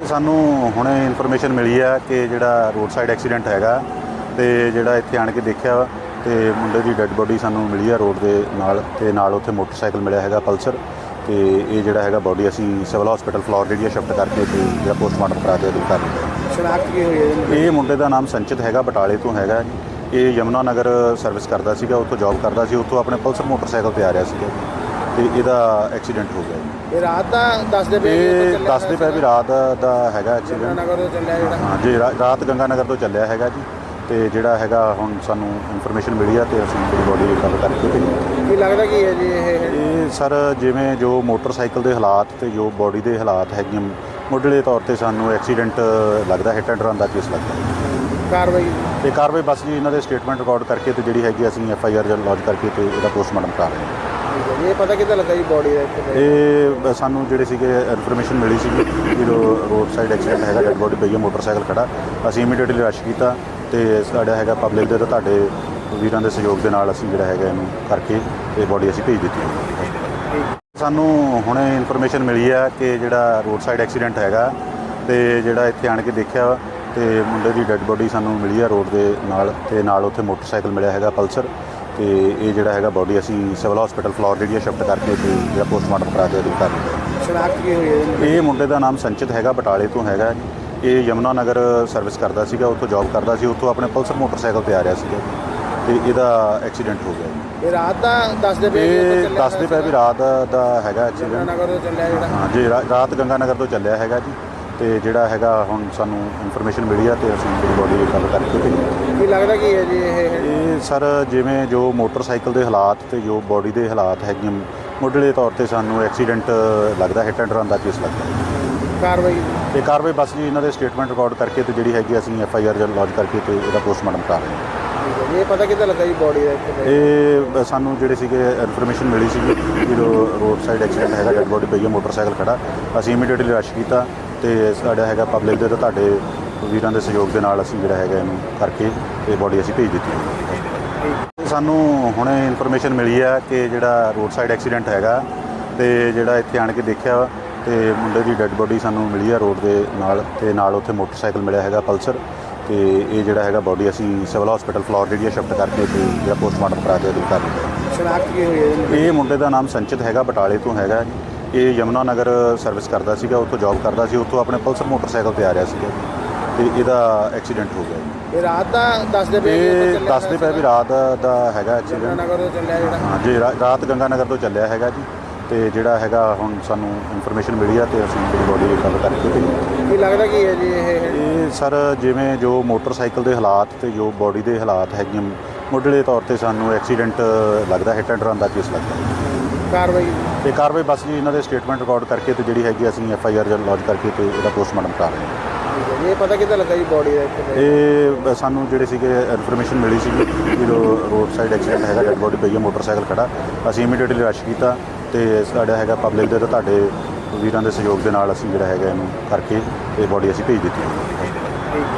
ਸਾਨੂੰ ਹੁਣੇ ਇਨਫੋਰਮੇਸ਼ਨ ਮਿਲੀ ਹੈ ਕਿ ਜਿਹੜਾ ਰੋਡ ਸਾਈਡ ਐਕਸੀਡੈਂਟ ਹੈਗਾ ਤੇ ਜਿਹੜਾ ਇੱਥੇ ਆਣ ਕੇ ਦੇਖਿਆ ਤੇ ਮੁੰਡੇ ਦੀ ਡੈੱਡ ਬੋਡੀ ਸਾਨੂੰ ਮਿਲੀ ਹੈ ਰੋਡ ਦੇ ਨਾਲ ਤੇ ਨਾਲ ਉੱਥੇ ਮੋਟਰਸਾਈਕਲ ਮਿਲਿਆ ਹੈਗਾ ਪਲਸਰ ਤੇ ਇਹ ਜਿਹੜਾ ਹੈਗਾ ਬੋਡੀ ਅਸੀਂ ਸਿਵਲ ਹਸਪੀਟਲ ਫਲੋਰ ਜਿਹੜੀ ਸ਼ਿਫਟ ਕਰਕੇ ਤੇ ਜਿਹੜਾ ਪੋਸਟਮਾਰਟਮ ਕਰਾ ਕੇ ਦਿੱਤਾ ਸ਼ਨਾਖਤ ਕੀ ਹੋਈ ਹੈ? ਇਹ ਮੁੰਡੇ ਦਾ ਨਾਮ ਸੰਚਿਤ ਹੈਗਾ ਬਟਾਲੇ ਤੋਂ ਹੈਗਾ। ਇਹ ਯਮੁਨਾ ਨਗਰ ਸਰਵਿਸ ਕਰਦਾ ਸੀਗਾ ਉੱਥੋਂ ਜੌਬ ਕਰਦਾ ਸੀ ਉੱਥੋਂ ਆਪਣੇ ਪਲਸਰ ਮੋਟਰਸਾਈਕਲ ਤੇ ਆ ਰਿਹਾ ਸੀਗਾ ਤੇ ਇਹਦਾ ਐਕਸੀਡੈਂਟ ਹੋ ਗਿਆ ਜੀ। ਇਹ ਰਾਤ ਦਾ ਦੱਸਦੇ ਪਏ ਇਹ ਦੱਸਦੇ ਪਏ ਵੀ ਰਾਤ ਦਾ ਹੈਗਾ ਐਕਸੀਡੈਂਟ ਨਗਰ ਤੋਂ ਚੱਲਿਆ ਜਿਹੜਾ। ਹਾਂ ਜੀ ਰਾ- ਰਾਤ ਗੰਗਾ ਨਗਰ ਤੋਂ ਚੱਲਿਆ ਹੈਗਾ ਜੀ। ਤੇ ਜਿਹੜਾ ਹੈਗਾ ਹੁਣ ਸਾਨੂੰ ਇਨਫੋਰਮੇਸ਼ਨ ਮਿਲੀ ਆ ਤੇ ਅਸੀਂ ਜਿਹੜੀ ਬੋਡੀ ਰਿਕਵਰ ਕਰਕੇ ਤੇ ਕੀ ਲੱਗਦਾ ਕੀ ਹੈ ਜੀ ਇਹ? ਇਹ ਸਰ ਜਿਵੇਂ ਜੋ ਮੋਟਰਸਾਈਕਲ ਦੇ ਹਾਲਾਤ ਤੇ ਜੋ ਬੋਡੀ ਦੇ ਹਾਲਾਤ ਹੈਗੇ ਮੁੱਢਲੇ ਤੌਰ ਤੇ ਸਾਨੂੰ ਐਕਸੀਡੈਂਟ ਲੱਗਦਾ ਹਿੱਟ ਐਂਡ ਰਨ ਦਾ ਕੇਸ ਲੱਗਦਾ। ਕਾਰਵਾਈ? ਤੇ ਕਾਰਵਾਈ ਬਸ ਜੀ ਇਹਨਾਂ ਦੇ ਸਟੇਟਮੈਂਟ ਰਿਕਾਰਡ ਕਰਕੇ ਤੇ ਜਿਹੜੀ ਹੈਗੀ ਅਸੀਂ ਐਫ ਆਈ ਆਰ ਲੌਂਚ ਕਰਕੇ ਤੇ ਇਹਦਾ ਪੋਸਟਮਾਰਟਮ ਕਰ ਰਹੇ ਹਾਂ। ਠੀਕ ਹੈ ਜੀ। ਇਹ ਪਤਾ ਕਿੱਦਾਂ ਲੱਗਾ ਜੀ ਬੋਡੀ ਦਾ ਇੱਥੇ ਪਈ? ਇਹ ਸਾਨੂੰ ਜਿਹੜੇ ਸੀਗੇ ਇਨਫੋਰਮੇਸ਼ਨ ਮਿਲੀ ਸੀ ਕਿ ਰੋਡ ਸਾਈਡ ਐਕਸੀਡੈਂਟ ਹੈਗਾ ਡੈਡ ਬੋਡੀ ਪਈ ਹੈ ਮੋਟਰਸਾਈਕਲ ਖੜਾ ਅਸੀਂ ਇਮੀਡੀਏਟਲੀ ਰਸ਼ ਕੀਤਾ ਤੇ ਸਾਡਾ ਹੈਗਾ ਪਬਲਿਕ ਦੇ ਤੇ ਤੁਹਾਡੇ ਵੀਰਾਂ ਦੇ ਸਹਿਯੋਗ ਦੇ ਨਾਲ ਅਸੀਂ ਜਿਹੜਾ ਹੈਗਾ ਇਹਨੂੰ ਕਰਕੇ ਇਹ ਬੋਡੀ ਅਸੀਂ ਭੇਜ ਦਿੱਤੀ ਸਾਨੂੰ ਹੁਣੇ ਇਨਫੋਰਮੇਸ਼ਨ ਮਿਲੀ ਆ ਕਿ ਜਿਹੜਾ ਰੋਡ ਸਾਈਡ ਐਕਸੀਡੈਂਟ ਹੈਗਾ ਤੇ ਜਿਹੜਾ ਇੱਥੇ ਆਣ ਕੇ ਦੇਖਿਆ ਵਾ ਤੇ ਮੁੰਡੇ ਦੀ ਡੈੱਡ ਬੋਡੀ ਸਾਨੂੰ ਮਿਲੀ ਆ ਰੋਡ ਦੇ ਨਾਲ ਤੇ ਨਾਲ ਉੱਥੇ ਮੋਟਰਸਾਈਕਲ ਮਿਲਿਆ ਹੈਗਾ ਪਲਸਰ ਤੇ ਇਹ ਜਿਹੜਾ ਹੈਗਾ ਬੋਡੀ ਅਸੀਂ ਸਿਵਲ ਹਸਪੀਟਲ ਫਲੋਰ ਜਿਹੜੀ ਸ਼ਿਫਟ ਕਰਕੇ ਤੇ ਜਿਹੜਾ ਪੋਸਟਮਾਰਟਮ ਕਰਾ ਕੇ ਅਗਲੀ ਕਰ ਦਿੱਤਾ ਸ਼ਨਾਖਤ ਕੀ ਹੋਈ ਹੈ ਜੀ? ਇਹ ਮੁੰਡੇ ਦਾ ਨਾਮ ਸੰਚਿਤ ਹੈਗਾ ਬਟਾਲੇ ਤੋਂ ਹੈਗਾ। ਇਹ ਯਮੁਨਾ ਨਗਰ ਸਰਵਿਸ ਕਰਦਾ ਸੀਗਾ ਉੱਥੋਂ ਜੌਬ ਕਰਦਾ ਸੀ ਉੱਥੋਂ ਆਪਣੇ ਪਲਸਰ ਮੋਟਰਸਾਈਕਲ ਤੇ ਆ ਰਿਹਾ ਸੀਗਾ ਤੇ ਇਹਦਾ ਐਕਸੀਡੈਂਟ ਹੋ ਗਿਆ। ਇਹ ਰਾਤ ਦਾ ਦੱਸਦੇ ਪਏ ਇਹ ਦੱਸਦੇ ਪਏ ਵੀ ਰਾਤ ਦਾ ਹੈਗਾ ਐਕਸੀਡੈਂਟ ਨਗਰ ਤੋਂ ਚੱਲਿਆ ਜਿਹੜਾ? ਹਾਂ ਜੀ ਰਾ- ਰਾਤ ਗੰਗਾ ਨਗਰ ਤੋਂ ਚੱਲਿਆ ਹੈਗਾ ਜੀ। ਤੇ ਜਿਹੜਾ ਹੈਗਾ ਹੁਣ ਸਾਨੂੰ ਇਨਫੋਰਮੇਸ਼ਨ ਮਿਲੀ ਆ ਤੇ ਅਸੀਂ ਜਿਹੜੀ ਬੋਡੀ ਰਿਕਵਰ ਕਰਕੇ ਤੇ ਕੀ ਲੱਗਦਾ ਕੀ ਹੈ ਜੀ ਇਹ? ਇਹ ਸਰ ਜਿਵੇਂ ਜੋ ਮੋਟਰਸਾਈਕਲ ਦੇ ਹਾਲਾਤ ਤੇ ਜੋ ਬੋਡੀ ਦੇ ਹਾਲਾਤ ਹੈਗੇ ਮੁੱਢਲੇ ਤੌਰ ਤੇ ਸਾਨੂੰ ਐਕਸੀਡੈਂਟ ਲੱਗਦਾ ਹਿੱਟ ਐਂਡ ਰਨ ਦਾ ਕੇਸ ਲੱਗਦਾ। ਕਾਰਵਾਈ? ਤੇ ਕਾਰਵਾਈ ਬਸ ਜੀ ਇਹਨਾਂ ਦੇ ਸਟੇਟਮੈਂਟ ਰਿਕਾਰਡ ਕਰਕੇ ਤੇ ਜਿਹੜੀ ਹੈਗੀ ਅਸੀਂ ਐਫ ਆਈ ਆਰ ਲੌਂਚ ਕਰਕੇ ਤੇ ਇਹਦਾ ਪੋਸਟਮਾਰਟਮ ਕਰ ਰਹੇ ਹਾਂ। ਹੈ। ਇਹ ਪਤਾ ਕਿੱਦਾਂ ਲੱਗਾ ਜੀ ਬੋਡੀ ਦਾ? ਇਹ ਸਾਨੂੰ ਜਿਹੜੇ ਸੀਗੇ ਇਨਫੋਰਮੇਸ਼ਨ ਮਿਲੀ ਸੀ ਕਿ ਰੋਡ ਸਾਈਡ ਐਕਸੀਡੈਂਟ ਹੈਗਾ ਡੈਡ ਬੋਡੀ ਪਈ ਹੈ ਮੋਟਰਸਾਈਕਲ ਖੜਾ ਅਸੀਂ ਇਮੀਡੀਏਟਲੀ ਰਸ਼ ਕੀਤਾ। ਤੇ ਸਾਡਾ ਹੈਗਾ ਪਬਲਿਕ ਦੇ ਤੇ ਤੁਹਾਡੇ ਵੀਰਾਂ ਦੇ ਸਹਿਯੋਗ ਦੇ ਨਾਲ ਅਸੀਂ ਜਿਹੜਾ ਹੈਗਾ ਇਹਨੂੰ ਕਰਕੇ ਇਹ ਬੋਡੀ ਅਸੀਂ ਭੇਜ ਦਿੱਤੀ ਸਾਨੂੰ ਹੁਣੇ ਇਨਫੋਰਮੇਸ਼ਨ ਮਿਲੀ ਹੈ ਕਿ ਜਿਹੜਾ ਰੋਡ ਸਾਈਡ ਐਕਸੀਡੈਂਟ ਹੈਗਾ ਤੇ ਜਿਹੜਾ ਇੱਥੇ ਆਣ ਕੇ ਦੇਖਿਆ ਵਾ ਤੇ ਮੁੰਡੇ ਦੀ ਡੈੱਡ ਬੋਡੀ ਸਾਨੂੰ ਮਿਲੀ ਹੈ ਰੋਡ ਦੇ ਨਾਲ ਤੇ ਨਾਲ ਉੱਥੇ ਮੋਟਰਸਾਈਕਲ ਮਿਲਿਆ ਹੈਗਾ ਪਲਸਰ ਤੇ ਇਹ ਜਿਹੜਾ ਹੈਗਾ ਬੋਡੀ ਅਸੀਂ ਸਿਵਲ ਹਸਪੀਟਲ ਫਲੋਰ ਜਿਹੜੀ ਸ਼ਿਫਟ ਕਰਕੇ ਤੇ ਜਿਹੜਾ ਪੋਸਟਮਾਰਟਮ ਕਰਾ ਕੇ ਅਗਲੀ ਕਰ ਦਿੱਤਾ। ਸ਼ਨਾਖਤ ਕੀ ਹੋਈ ਹੈ? ਜੀ? ਇਹ ਮੁੰਡੇ ਦਾ ਨਾਮ ਸੰਚਿਤ ਹੈਗਾ ਬਟਾਲੇ ਤੋਂ ਹੈਗਾ ਇਹ ਯਮੁਨਾ ਨਗਰ ਸਰਵਿਸ ਕਰਦਾ ਸੀਗਾ ਉੱਥੋਂ ਜੌਬ ਕਰਦਾ ਸੀ ਉੱਥੋਂ ਆਪਣੇ ਪਲਸਰ ਮੋਟਰਸਾਈਕਲ ਤੇ ਆ ਰਿਹਾ ਸੀਗਾ ਤੇ ਇਹਦਾ ਐਕਸੀਡੈਂਟ ਹੋ ਗਿਆ। ਇਹ ਰਾਤ ਦਾ ਦੱਸਦੇ ਪਏ ਇਹ ਦੱਸਦੇ ਪਏ ਵੀ ਰਾਤ ਦਾ ਹੈਗਾ ਐਕਸੀਡੈਂਟ ਨਗਰ ਤੋਂ ਚੱਲਿਆ ਜਿਹੜਾ। ਹਾਂ ਜੀ ਰਾ- ਰਾਤ ਗੰਗਾ ਨਗਰ ਤੋਂ ਚੱਲਿਆ ਹੈਗਾ ਜੀ ਤੇ ਜਿਹੜਾ ਹੈਗਾ ਹੁਣ ਸਾਨੂੰ ਇਨਫੋਰਮੇਸ਼ਨ ਮਿਲੀ ਆ ਤੇ ਅਸੀਂ ਜਿਹੜੀ ਬੋਡੀ ਰਿਕਵਰ ਕਰਕੇ ਤੇ ਕੀ ਲੱਗਦਾ ਕੀ ਹੈ ਜੀ ਇਹ? ਇਹ ਸਰ ਜਿਵੇਂ ਜੋ ਮੋਟਰਸਾਈਕਲ ਦੇ ਹਾਲਾਤ ਤੇ ਜੋ ਬੋਡੀ ਦੇ ਹਾਲਾਤ ਹੈਗੇ ਮੁੱਢਲੇ ਤੌਰ ਤੇ ਸਾਨੂੰ ਐਕਸੀਡੈਂਟ ਲੱਗਦਾ ਹਿੱਟ ਐਂਡ ਰਨ ਦਾ ਕੇਸ ਲੱਗਦਾ। ਕਾਰਵਾਈ ਤੇ ਕਾਰਵਾਈ ਬਸ ਜੀ ਇਹਨਾਂ ਦੇ ਸਟੇਟਮੈਂਟ ਰਿਕਾਰਡ ਕਰਕੇ ਤੇ ਜਿਹੜੀ ਹੈਗੀ ਅਸੀਂ ਐਫ ਆਈ ਆਰ ਲੌਂਚ ਕਰਕੇ ਤੇ ਇਹਦਾ ਪੋਸਟਮਾਰਟਮ ਕਰ ਰਹੇ ਹਾਂ ਠੀਕ ਹੈ ਜੀ। ਇਹ ਪਤਾ ਕਿੱਦਾਂ ਲੱਗਾ ਜੀ ਬੋਡੀ ਦਾ ਇੱਥੇ ਪਈ? ਇਹ ਸਾਨੂੰ ਜਿਹੜੇ ਸੀਗੇ ਇਨਫੋਰਮੇਸ਼ਨ ਮਿਲੀ ਸੀ ਕਿ ਰੋਡ ਸਾਈਡ ਐਕਸੀਡੈਂਟ ਹੈਗਾ ਡੈਡ ਬੋਡੀ ਪਈ ਹੈ ਮੋਟਰਸਾਈਕਲ ਖੜਾ ਅਸੀਂ ਇਮੀਡੀਏਟਲੀ ਰਸ਼ ਕੀਤਾ ਤੇ ਸਾਡਾ ਹੈਗਾ ਪਬਲਿਕ ਦੇ ਤੇ ਤੁਹਾਡੇ ਵੀਰਾਂ ਦੇ ਸਹਿਯੋਗ ਦੇ ਨਾਲ ਅਸੀਂ ਜਿਹੜਾ ਹੈਗਾ ਇਹਨੂੰ ਕਰਕੇ ਇਹ ਬੋਡੀ ਅਸੀਂ ਭੇਜ ਦਿੱਤੀ